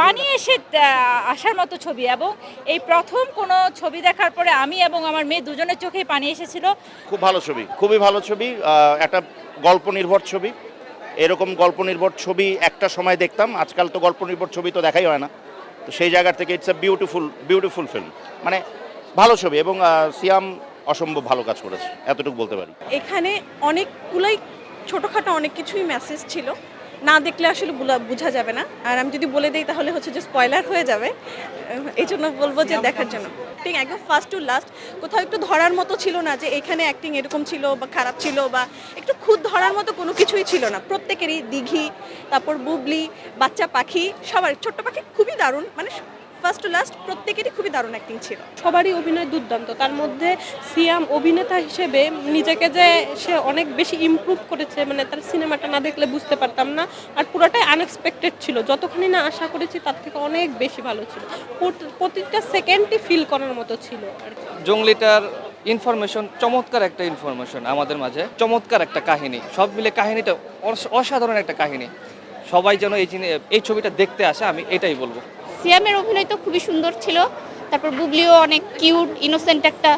পানি এসে আসার মতো ছবি এবং এই প্রথম কোনো ছবি দেখার পরে আমি এবং আমার মেয়ে দুজনের চোখেই পানি এসেছিল। খুব ভালো ছবি খুবই ভালো ছবি একটা গল্প নির্ভর ছবি। এরকম গল্প নির্ভর ছবি একটা সময় দেখতাম আজকাল তো গল্প নির্ভর ছবি তো দেখাই হয় না। তো সেই জায়গা থেকে it's a beautiful beautiful film মানে ভালো ছবি এবং সিয়াম অসম্ভব ভালো কাজ করেছে এতটুকু বলতে পারি। এখানে অনেকগুলোই ছোটোখাটো অনেক কিছুই মেসেজ ছিল। না দেখলে আসলে বোঝা যাবে না। আর আমি যদি বলে দিই তাহলে হচ্ছে যে স্পয়লার হয়ে যাবে। এই জন্য বলব যে দেখার জন্য। ঠিক একদম ফার্স্ট টু লাস্ট কোথাও একটু ধরার মতো ছিল না যে এখানে অ্যাক্টিং এরকম ছিল বা খারাপ ছিল বা একটু খুদ ধরার মতো কোনো কিছুই ছিল না। প্রত্যেকেরই দিঘি, তারপর বুবলি, বাচ্চা পাখি সবার ছোট্ট পাখি খুবই দারুণ। মানে ফার্স্ট টু লাস্ট প্রত্যেকেরই খুবই দারুণ অ্যাক্টিং ছিল। সবারই অভিনয় দুর্দান্ত। তার মধ্যে সিয়াম অভিনেতা হিসেবে নিজেকে যে সে অনেক বেশি ইমপ্রুভ করেছে মানে তার সিনেমাটা না দেখলে বুঝতে পারতাম না। আর পুরোটাই আনএক্সপেক্টেড ছিল। যতখানি না আশা করেছি তার থেকে অনেক বেশি ভালো ছিল। প্রতিটা সেকেন্ডই ফিল করার মতো ছিল। জঙ্গলিটার ইনফরমেশন চমৎকার একটা ইনফরমেশন আমাদের মাঝে। চমৎকার একটা কাহিনী। সব মিলে কাহিনীটা অস- অসাধারণ একটা কাহিনী। সবাই যেন এই জিনিস এই ছবিটা দেখতে আসে আমি এটাই বলব। সিয়ামের অভিনয় তো খুবই সুন্দর ছিল। তারপর বুবলিও অনেক কিউট ইনোসেন্ট একটা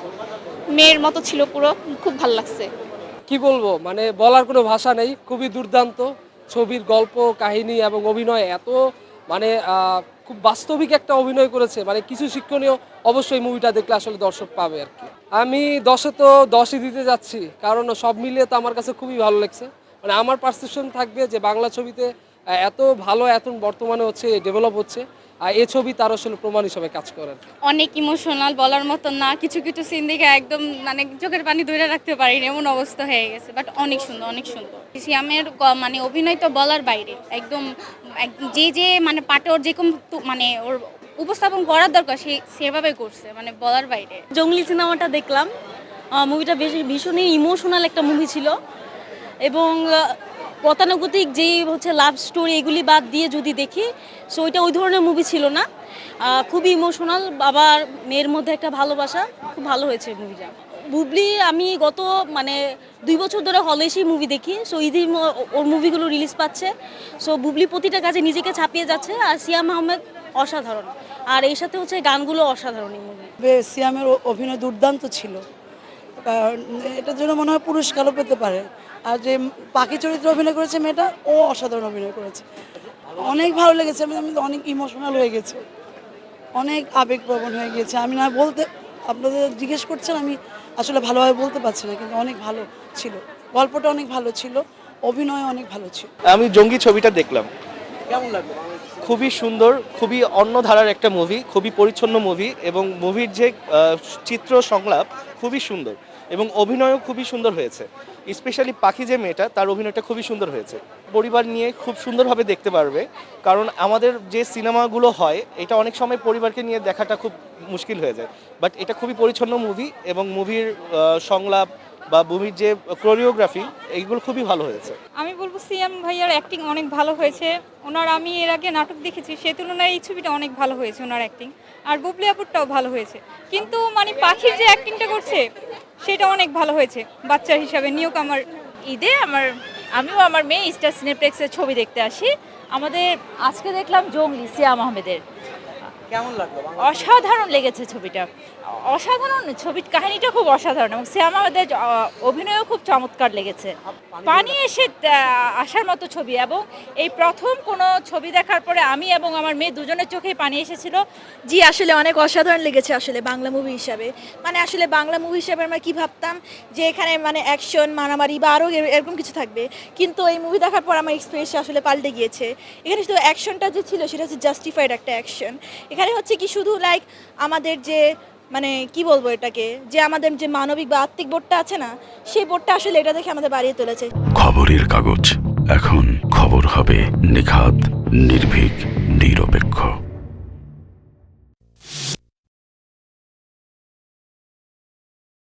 মেয়ের মতো ছিল পুরো। খুব ভালো লাগছে। কি বলব? মানে বলার কোনো ভাষা নেই। খুবই দুর্দান্ত ছবির গল্প, কাহিনী এবং অভিনয় এত মানে খুব বাস্তবিক একটা অভিনয় করেছে। মানে কিছু শিক্ষণীয় অবশ্যই মুভিটা দেখলে আসলে দর্শক পাবে আর কি। আমি দশে তো দশই দিতে যাচ্ছি। কারণ সব মিলিয়ে তো আমার কাছে খুবই ভালো লাগছে। মানে আমার পারসেপশন থাকবে যে বাংলা ছবিতে এত ভালো এখন বর্তমানে হচ্ছে ডেভেলপ হচ্ছে। আর এ ছবি তার আসলে প্রমাণ হিসেবে কাজ করে। অনেক ইমোশনাল বলার মতো না। কিছু কিছু সিন দেখে একদম মানে চোখের পানি ধরে রাখতে পারিনি এমন অবস্থা হয়ে গেছে। বাট অনেক সুন্দর অনেক সুন্দর। সিয়ামের গ- মানে অভিনয় তো বলার বাইরে। একদম এক- যে যে মানে পাটে ওর যেরকম মানে ওর উপস্থাপন করার দরকার সে সেভাবে করছে মানে বলার বাইরে। জঙ্গলি সিনেমাটা দেখলাম। মুভিটা বেশ ভীষণই ইমোশনাল একটা মুভি ছিল। এবং গতানুগতিক যেই হচ্ছে লাভ স্টোরি এগুলি বাদ দিয়ে যদি দেখি সো ওইটা ওই ধরনের মুভি ছিল না। খুবই ইমোশনাল বাবার মেয়ের মধ্যে একটা ভালোবাসা, খুব ভালো হয়েছে মুভিটা বুবলি, আমি গত মানে দুই বছর ধরে হলে এসেই মুভি দেখি সো ম- ওর মুভিগুলো রিলিজ পাচ্ছে। সো বুবলি প্রতিটা কাজে নিজেকে ছাপিয়ে যাচ্ছে, আর সিয়াম আহমেদ অসাধারণ। আর এর সাথে হচ্ছে গানগুলো অসাধারণ মুভি সিয়ামের অভিনয় দুর্দান্ত ছিল। কারণ এটার জন্য মনে হয় পুরস্কারও পেতে পারে। আর যে পাখি চরিত্রে অভিনয় করেছে মেয়েটা ও অসাধারণ অভিনয় করেছে। অনেক ভালো লেগেছে আমি আমি তো অনেক ইমোশনাল হয়ে গেছে। অনেক আবেগপ্রবণ হয়ে গেছে আমি না বলতে আপনাদের জিজ্ঞেস করছেন আমি আসলে ভালোভাবে বলতে পারছি না কিন্তু অনেক ভালো ছিল। গল্পটা অনেক ভালো ছিল অভিনয় অনেক ভালো ছিল। আমি জঙ্গি ছবিটা দেখলাম। খুবই সুন্দর, খুবই অন্য ধারার একটা মুভি খুবই পরিচ্ছন্ন মুভি এবং মুভির যে চিত্র সংলাপ খুবই সুন্দর এবং অভিনয়ও খুবই সুন্দর হয়েছে। স্পেশালি পাখি যে মেয়েটা, তার অভিনয়টা খুবই সুন্দর হয়েছে। পরিবার নিয়ে খুব সুন্দরভাবে দেখতে পারবে, কারণ আমাদের যে সিনেমাগুলো হয়, এটা অনেক সময় পরিবারকে নিয়ে দেখাটা খুব মুশকিল হয়ে যায়। বাট এটা খুবই পরিচ্ছন্ন মুভি এবং মুভির সংলাপ বা মুভির যে কোরিওগ্রাফি এইগুলো খুবই ভালো হয়েছে। আমি বলব সিএম ভাইয়ার অ্যাক্টিং অনেক ভালো হয়েছে। ওনার আমি এর আগে নাটক দেখেছি সে তুলনায় এই ছবিটা অনেক ভালো হয়েছে ওনার অ্যাক্টিং আর বুবলি আপুরটাও ভালো হয়েছে। কিন্তু মানে পাখির যে অ্যাক্টিংটা করছে সেটা অনেক ভালো হয়েছে বাচ্চা হিসাবে। নিয়োগ আমার ঈদে আমার আমিও আমার মেয়ে স্টার সিনেপ্লেক্সের ছবি দেখতে আসি। আমাদের আজকে দেখলাম জঙ্গলি সিয়াম আহমেদের। কেমন লাগল? অসাধারণ লেগেছে ছবিটা। অসাধারণ, ছবির কাহিনীটা খুব অসাধারণ এবং শ্যাম আমাদের অভিনয়ও খুব চমৎকার লেগেছে। পানি এসে আসার মতো ছবি এবং এই প্রথম কোনো ছবি দেখার পরে আমি এবং আমার মেয়ে দুজনের চোখেই পানি এসেছিল। জি, আসলে অনেক অসাধারণ লেগেছে আসলে বাংলা মুভি হিসাবে। মানে আসলে বাংলা মুভি হিসাবে আমরা কি ভাবতাম যে এখানে মানে অ্যাকশন মারামারি বা আরও এরকম কিছু থাকবে। কিন্তু এই মুভি দেখার পর আমার এক্সপিরিয়েন্স আসলে পাল্টে গিয়েছে। এখানে শুধু অ্যাকশনটা যে ছিল সেটা হচ্ছে জাস্টিফাইড একটা অ্যাকশন এখানে হচ্ছে কি শুধু লাইক আমাদের যে মানে কি বলব এটাকে? যে আমাদের যে মানবিক বা আত্মিক বোর্ডটা আছে না, সেই বোর্ডটা আসলে এটা দেখে আমাদের বাড়িয়ে তুলেছে। খবরের কাগজ। এখন খবর হবে নিখাত, নির্ভীক, নিরপেক্ষ।